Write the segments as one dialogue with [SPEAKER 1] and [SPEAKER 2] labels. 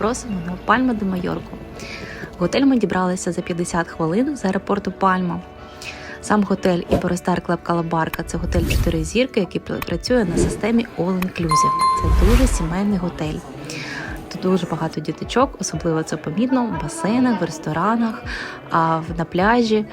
[SPEAKER 1] ласкаво на Пальма де Майорку. Готель ми дібралися за 50 хвилин з аеропорту Пальма. Сам готель і Іборостар Клеб Калабарка це готель 4 зірки, який працює на системі All Inclusive. Це дуже сімейний готель. Тут дуже багато діточок, особливо це помітно в басейнах, в ресторанах, на пляжі.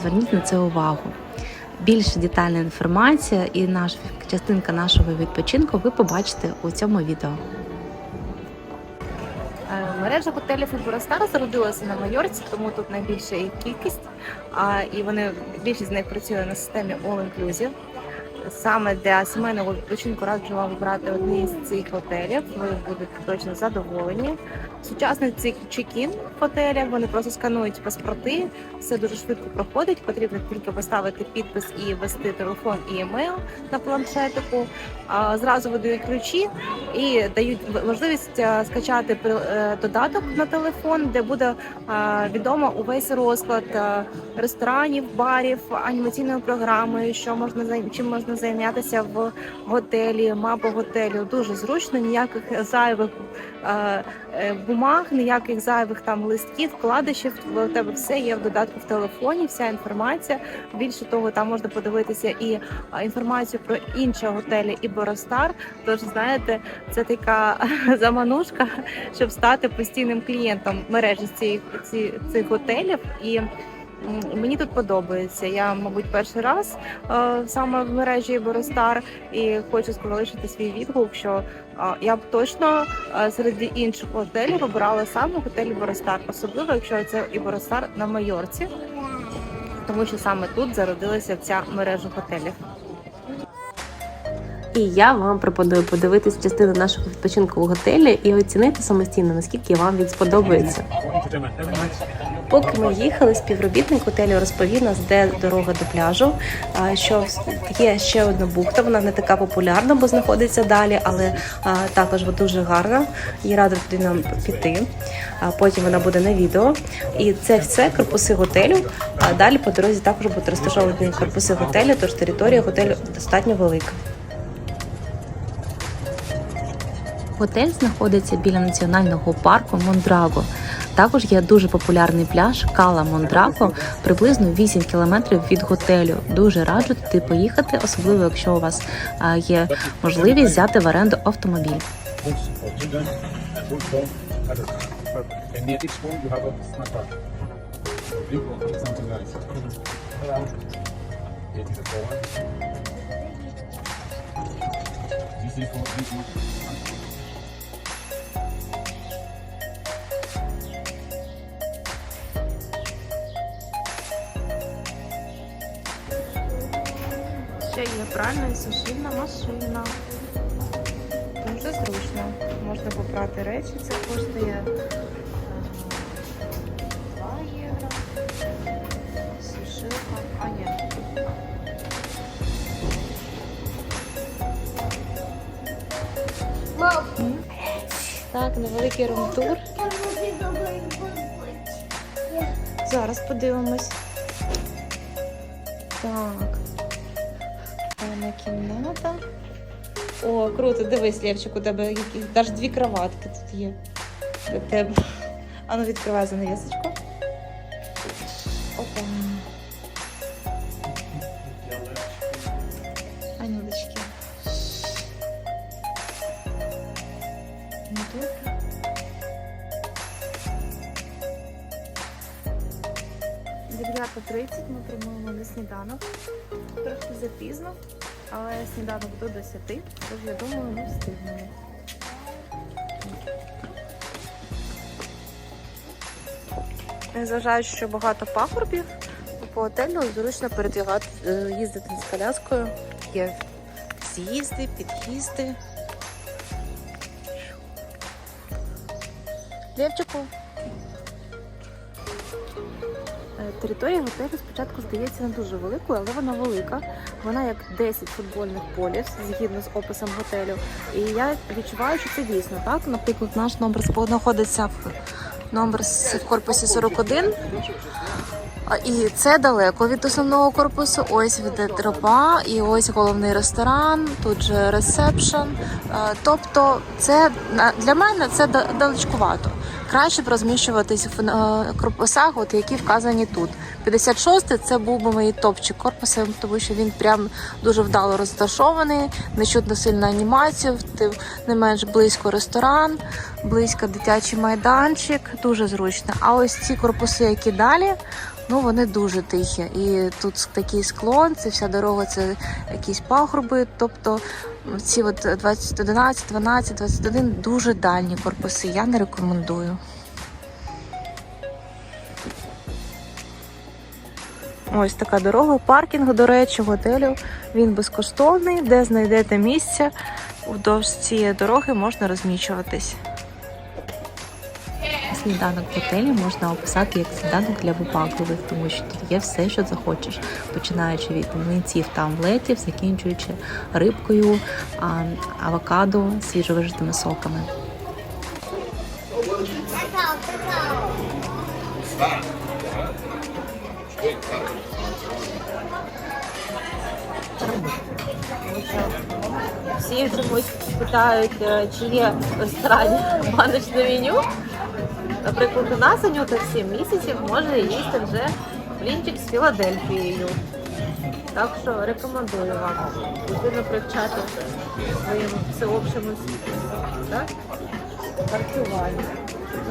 [SPEAKER 1] Зверніть на це увагу. Більш детальна інформація і наш частинка нашого відпочинку ви побачите у цьому відео.
[SPEAKER 2] Мережа готелів Стара зародилася на Майорці, тому тут найбільша їх кількість. А, і вони більшість з них працює на системі All Inclusive. Саме для сімейного відпочинку раджу вам вибрати одні з цих готелів. Ви будете точно задоволені. Сучасний цих чекін в готелях вони просто сканують паспорти, все дуже швидко проходить. Потрібно тільки поставити підпис і ввести телефон і емейл на планшетику. Зразу видають ключі і дають можливість скачати е, додаток на телефон, де буде відомо увесь розклад ресторанів, барів, анімаційної програми, що можна чим можна зайнятися в готелі, мапа готелю. Дуже зручно, ніяких зайвих бумаг, ніяких зайвих там листків, вкладишів. В тебе все є в додатку в телефоні, вся інформація. Більше того, там можна подивитися і інформацію про інші готелі і Боростар. Тож знаєте, це така заманушка, щоб стати постійним клієнтом мережі цих, цих готелів. І мені тут подобається. Я, мабуть, перший раз е, саме в мережі Боростар, і хочу залишити свій відгук, що е, я б точно е, серед інших готелів обирала саме готель Боростар, особливо якщо це і Боростар на Майорці, тому що саме тут зародилася ця мережа готелів.
[SPEAKER 3] І я вам пропоную подивитись частину нашого відпочинку у готелі і оцінити самостійно, наскільки вам він сподобається. Поки ми їхали, співробітник готелю розповів нас, де дорога до пляжу. Що є ще одна бухта. Вона не така популярна, бо знаходиться далі, але також дуже гарна. І рада туди нам піти. Потім вона буде на відео. І це все корпуси готелю. А далі по дорозі також будуть розташовані корпуси готелю, тож територія готелю достатньо велика.
[SPEAKER 1] Готель знаходиться біля національного парку Мондраго. Також є дуже популярний пляж Кала Мондраго, приблизно 8 кілометрів від готелю. Дуже раджу туди поїхати, особливо якщо у вас є можливість взяти в оренду автомобіль.
[SPEAKER 2] Ще є пральна і сушильна машина. Дуже зручно. Можна попрати речі, це коштує е, 2 євро. Сушилка. А ні. Так, невеликий румтур. Зараз подивимось. Так. Кімната. О, круто, дивись, Лєвчик, у тебе які навіть дві кроватки тут є. Для тебе. А ну відкривай занавісочку. Опа. Але сніданок до 10, тож я думаю, ми встигнемо. Незважаючи, що багато пагорбів, по готелю зручно передвігати, е, їздити з коляскою. Є з'їзди, під'їзди. Левчику. Територія готелю спочатку здається не дуже великою, але вона велика. Вона як 10 футбольних полів згідно з описом готелю. І я відчуваю, що це дійсно так. Наприклад, наш номер знаходиться в номер в корпусі 41.
[SPEAKER 1] І це далеко від основного корпусу. Ось веде тропа, і ось головний ресторан, тут же ресепшн. Тобто, це для мене це да- далечкувато. Краще б розміщуватись в е, корпусах, от які вказані тут. 56 це був би мій топчик корпусу, тому що він прям дуже вдало розташований, не чутно сильно анімацію, тим не менш близько ресторан, близько дитячий майданчик, дуже зручно. А ось ці корпуси, які далі, ну вони дуже тихі. І тут такий склон, це вся дорога, це якісь пагорби. Тобто ці от 20, 11, 12, 21 дуже дальні корпуси. Я не рекомендую. Ось така дорога паркінгу, до речі, готелю. Він безкоштовний, де знайдете місце. Вдовж цієї дороги можна розміщуватись. Сніданок в готелі можна описати як сніданок для випадкових, тому що тут є все, що захочеш, починаючи від млинців та омлетів, закінчуючи рибкою, авокадо, свіжовижитими соками.
[SPEAKER 3] Всі чомусь питають, е, чи є в ресторані баночне меню. Наприклад, у нас Анюта в 7 місяців може їсти вже блінчик з Філадельфією. Так що рекомендую вам дитину привчати своєму всеобщому так? харчуванню.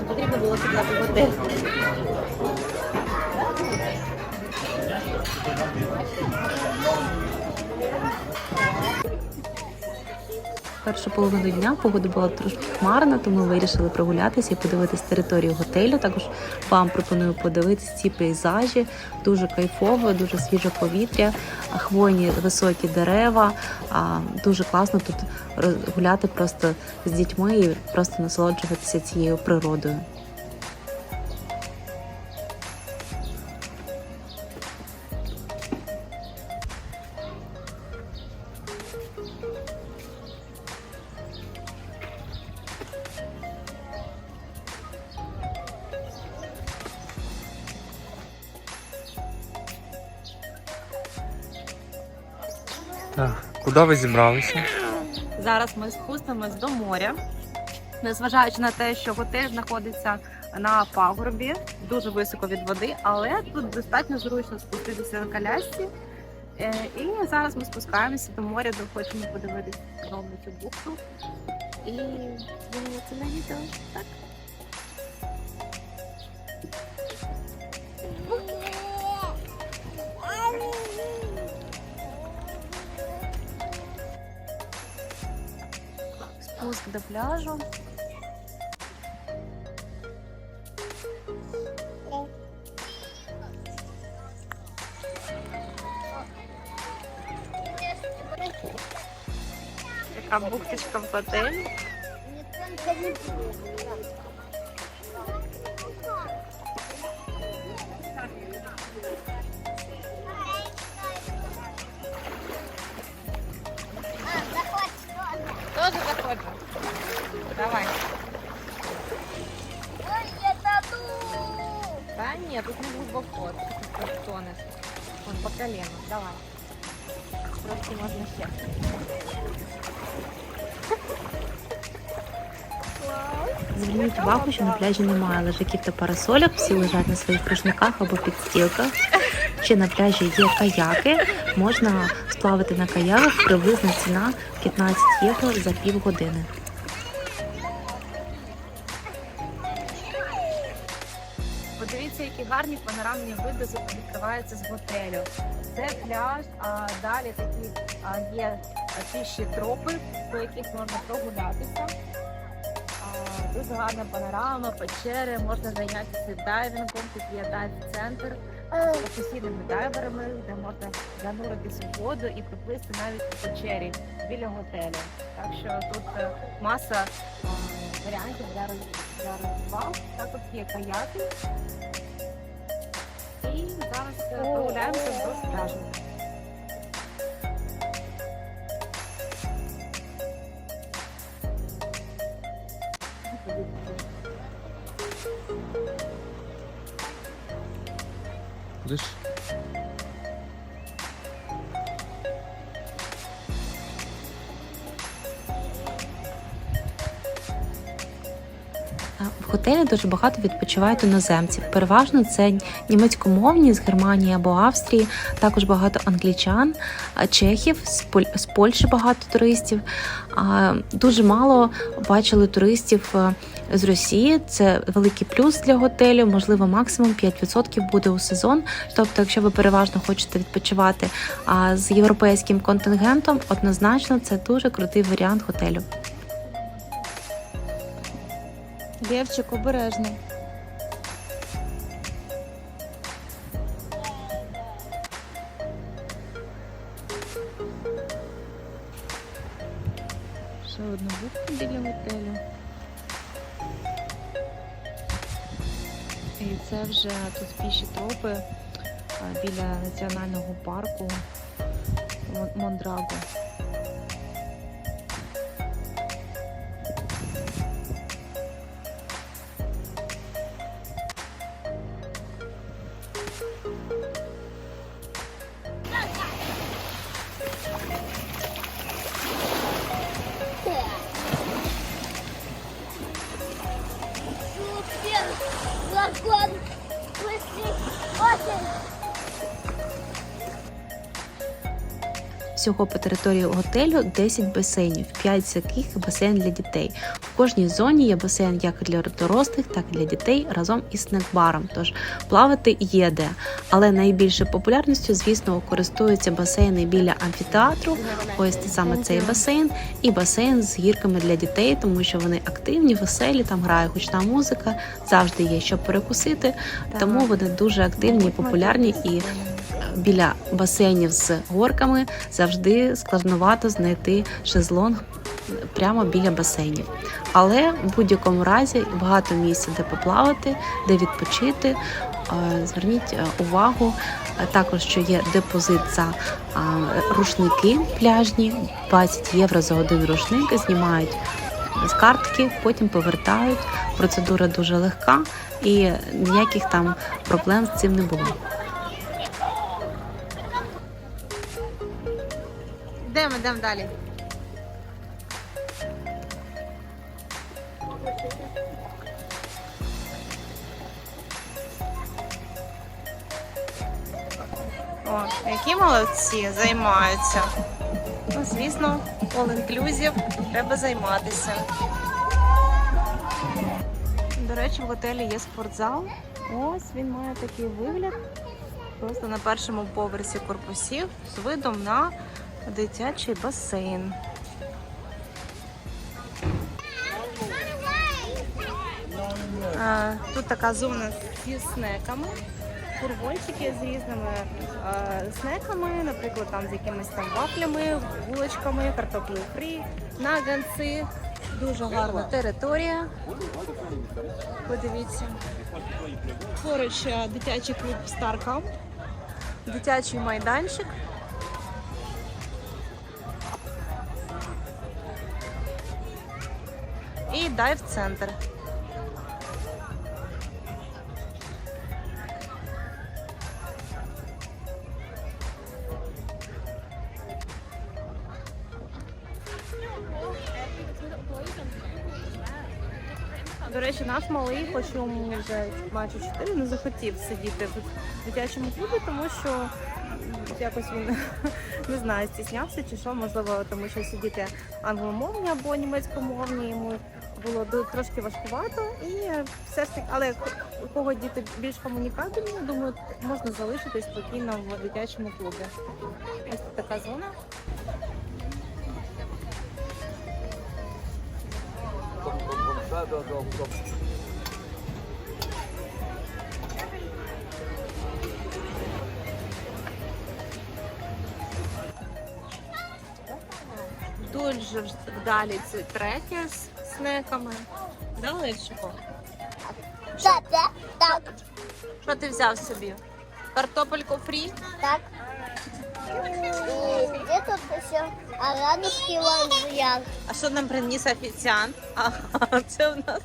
[SPEAKER 3] Потрібно було сідати готель.
[SPEAKER 1] Першу половину дня погода була трошки хмарна, тому вирішили прогулятися і подивитись територію готелю. Також вам пропоную подивитись ці пейзажі. Дуже кайфово, дуже свіже повітря, хвойні високі дерева. А, Дуже класно тут гуляти просто з дітьми і просто насолоджуватися цією природою.
[SPEAKER 4] Так, куди ви зібралися?
[SPEAKER 2] Зараз ми спустимось до моря. Незважаючи на те, що готель знаходиться на пагорбі, дуже високо від води, але тут достатньо зручно спуститися на колясці. Е, І зараз ми спускаємося до моря, де хочемо подивитися знову цю бухту. І це на відео. Так.
[SPEAKER 1] До пляжу.
[SPEAKER 2] Така бухточка в готелі. Тоже заходим. Давай. Да нет, тут не глубоко. Тут тонешь. Вон по колену. Давай. Просто можно.
[SPEAKER 1] Зверніть увагу, що на пляжі немає лежаків та парасольок, всі лежать на своїх рушниках або підстілках. Ще на пляжі є каяки, можна сплавати на каяках, приблизна ціна 15 євро за півгодини.
[SPEAKER 2] Гарні панорамні види відкриваються з готелю. Це пляж, а далі такі є піші тропи, по яких можна прогулятися. Дуже гарна панорама, печери, можна зайнятися дайвінгом, тут є дайв-центр з професійними дайверами, де можна зануритися в воду і приплисти навіть по печері біля готелю. Так що тут е, маса варіантів для розваг. Також є каяки. І зараз е, прогуляємося до пляжу.
[SPEAKER 1] Готелі дуже багато відпочивають іноземців. Переважно це німецькомовні з Германії або Австрії, також багато англічан, чехів, з Польщі багато туристів. Дуже мало бачили туристів е, з Росії. Це великий плюс для готелю. Можливо, максимум 5% буде у сезон. Тобто, якщо ви переважно хочете відпочивати з європейським контингентом, однозначно це дуже крутий варіант готелю. Лєвчик, обережно. Ще одна будка біля готелю. І це вже тут піші тропи біля національного парку Мон- Всього по території готелю 10 басейнів, 5 з яких басейн для дітей. В кожній зоні є басейн як для дорослих, так і для дітей разом із снекбаром. Тож плавати є де. Але найбільшою популярністю, звісно, користуються басейни біля амфітеатру. Ось це саме цей басейн, і басейн з гірками для дітей, тому що вони активні, веселі, там грає гучна музика, завжди є що перекусити. Тому вони дуже активні, популярні і біля басейнів з горками завжди складновато знайти шезлонг прямо біля басейнів. Але в будь-якому разі багато місця, де поплавати, де відпочити. Е, Зверніть е, увагу е, також, що є депозит за рушники пляжні, 20 євро за один рушник, знімають з картки, потім повертають. Процедура дуже легка і ніяких там проблем з цим не було.
[SPEAKER 2] Йдемо, йдемо далі. О, які молодці займаються. Ну, звісно, all inclusive, треба займатися. До речі, в готелі є спортзал. Ось він має такий вигляд. Просто на першому поверсі корпусів з видом на дитячий басейн. Тут така зона зі снеками, фургончики з різними снеками, наприклад, там з якимись там вафлями, булочками, картоплею фрі, наганці. Дуже гарна територія. Подивіться. Поруч а, дитячий клуб Старкам, дитячий майданчик. Дайв-центр. До речі, наш малий, хоч йому вже майже 4, не захотів сидіти в дитячому клубі, тому що якось він не знаю, стіснявся чи що, можливо, тому що сидіти англомовні або німецькомовні йому було трошки важкувато. І все ж таки, але кого діти більш комунікабельні, думаю, можна залишитись спокійно в дитячому клубі. Ось така зона. Вдоль же ж вдалі це треки снеками. Да, Левчику?
[SPEAKER 5] Так, так, так,
[SPEAKER 2] Що ти взяв собі? Картопельку фрі?
[SPEAKER 5] так. И где тут еще оранушки лазят?
[SPEAKER 2] А що нам приніс офіціант? Ага, це в нас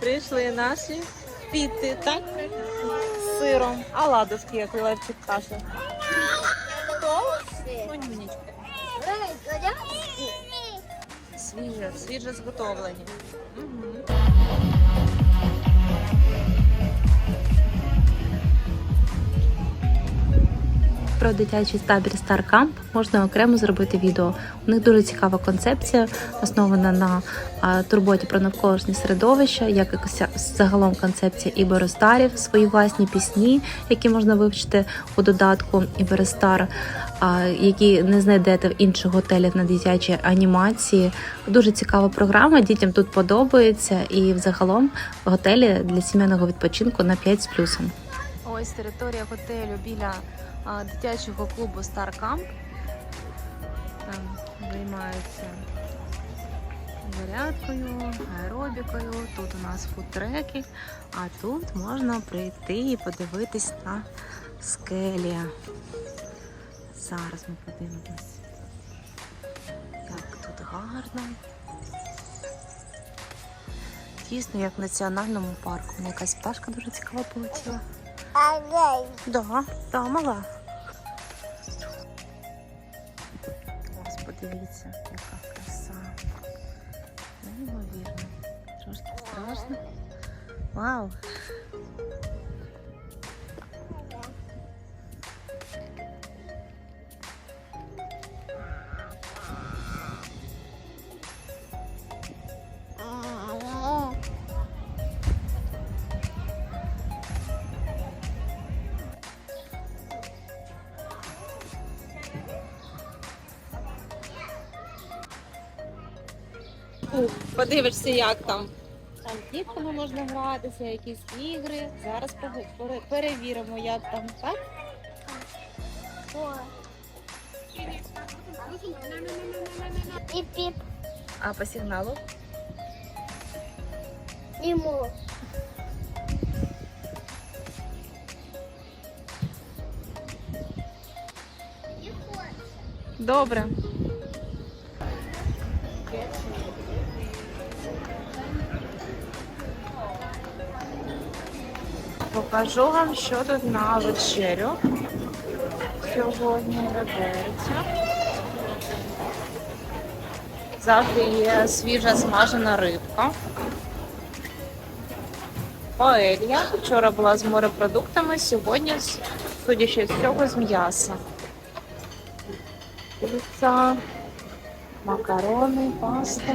[SPEAKER 2] прийшли наші піти, так? З сиром. А ладушки, як Левчик каже. Свіже, свіже зготовлені.
[SPEAKER 1] Про дитячий табір Star можна окремо зробити відео. У них дуже цікава концепція, основана на турботі про навколишнє середовище, як і загалом концепція Іберостарів, свої власні пісні, які можна вивчити у додатку Іберостар, а, які не знайдете в інших готелях на дитячій анімації. Дуже цікава програма. Дітям тут подобається, і взагалом готелі для сімейного відпочинку на 5 з плюсом. Ось територія готелю біля дитячого клубу Star Camp. Там займаються зарядкою, аеробікою. Тут у нас фудтреки, а тут можна прийти і подивитись на скелі. Зараз ми подивимось. Як тут гарно. Дійсно, як в національному парку. Мені якась пташка дуже цікава полетіла. Да, да, мала. Ось подивіться, яка краса. Неймовірно. Трошки страшно. Вау!
[SPEAKER 2] Подивишся, як там. Там дітками можна гратися, якісь ігри. Зараз перевіримо, як там, так?
[SPEAKER 5] Пип-пип.
[SPEAKER 2] А по сигналу?
[SPEAKER 5] Ему.
[SPEAKER 2] Добре. Покажу вам, що тут на вечерю. Сьогодні робиться. Завжди є свіжа смажена рибка. Паелья. Вчора була з морепродуктами, сьогодні, судячи з цього, з м'яса. Піца, макарони, паста.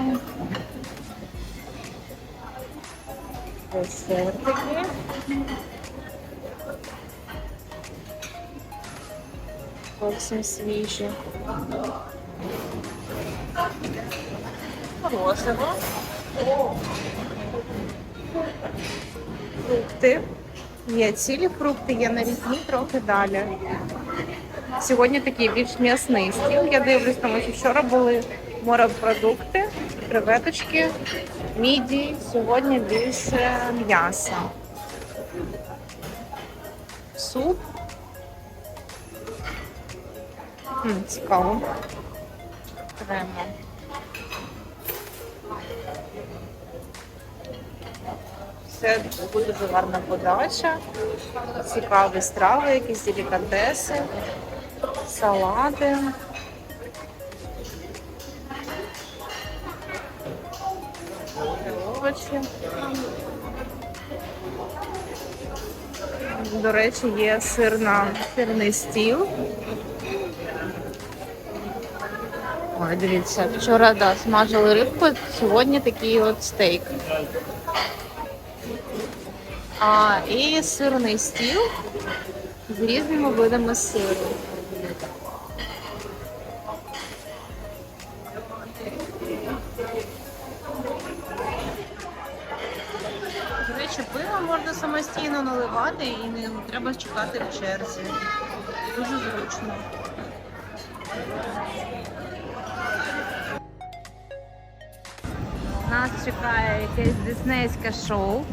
[SPEAKER 2] Десертики. Зовсім свіжі. Морозиво. Фрукти. Є цілі фрукти, є нарізні трохи далі. Сьогодні такий більш м'ясний стіл. Я дивлюсь, тому що вчора були морепродукти, креветочки, міді. Сьогодні більше м'яса. Суп. М, цікаво. Кремо. Все дуже гарна подача, цікаві страви, якісь делікатеси, салати. Овочі. До речі, є сирна, сирний стіл. Ой, дивіться, вчора да, смажили рибку, сьогодні такий от стейк. А, і сирний стіл з різними видами сиру. Пиво можна самостійно наливати і не треба чекати в черзі. Дуже зручно. Нас чекає якесь диснейське шоу.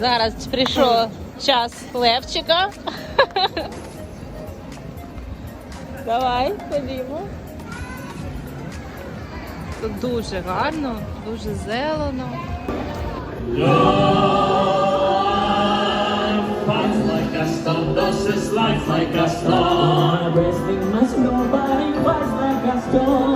[SPEAKER 2] Зараз прийшов час Левчика. Давай, ходімо. Тут дуже гарно, дуже зелено.
[SPEAKER 6] This is life like a storm. Resting must, nobody was like a storm.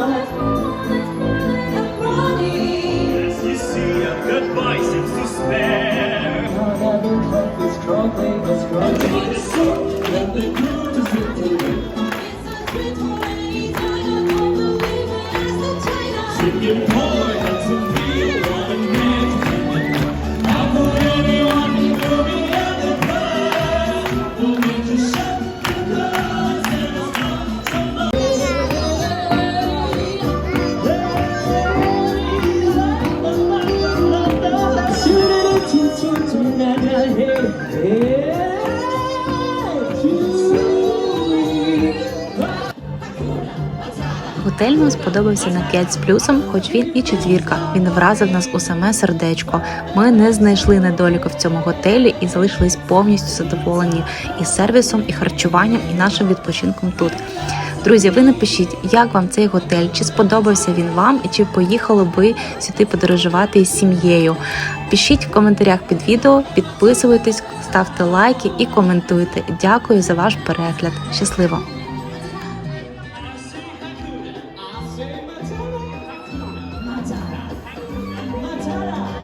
[SPEAKER 1] Готель нам сподобався на 5 з плюсом, хоч він і четвірка. Він вразив нас у саме сердечко. Ми не знайшли недоліку в цьому готелі і залишились повністю задоволені і сервісом, і харчуванням, і нашим відпочинком тут. Друзі, ви напишіть, як вам цей готель, чи сподобався він вам, і чи поїхали ви сюди подорожувати із сім'єю. Пишіть в коментарях під відео, підписуйтесь, ставте лайки і коментуйте. Дякую за ваш перегляд. Щасливо!